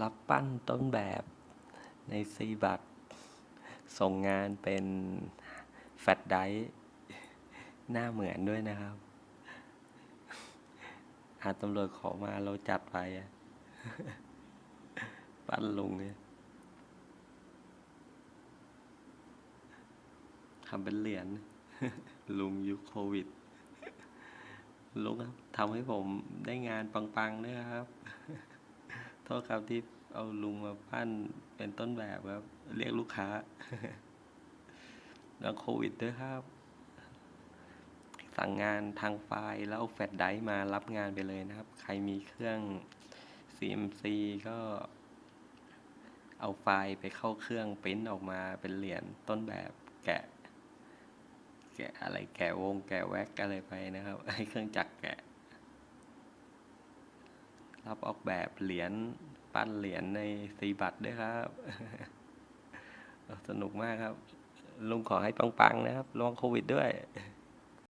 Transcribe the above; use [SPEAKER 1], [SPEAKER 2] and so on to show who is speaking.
[SPEAKER 1] รับปั้นต้นแบบในซีบัตส่งงานเป็นแฟลชได์หน้าเหมือนด้วยนะครับ อาตำรวจขอมาเราจัดไปปั้นลุงเนี่ยทำเป็นเหรียญลุงยุคโควิด ลุงครับทำให้ผมได้งานปังๆด้วยครับ ทษครับที่เอาลุงมาปั้นเป็นต้นแบบครับ เรียกลูกค้าแล้วโควิดด้วยครับ สั่งงานทางไฟล์แล้วเอาแฟลชไดร์มารับงานไปเลยนะครับ ใครมีเครื่อง CMC ก็เอาไฟล์ไปเข้าเครื่องปริ้นออกมาเป็นเหรียญต้นแบบแกะ แกะอะไรแกะวงแกะแว็กอะไรไปนะครับ ให้เครื่องจักรแกะ รับออกแบบเหรียญปั้นเหรียญในสีบัตรด้วยครับ สนุกมากครับ ลุงขอให้ปังๆนะครับระวังโควิดด้วย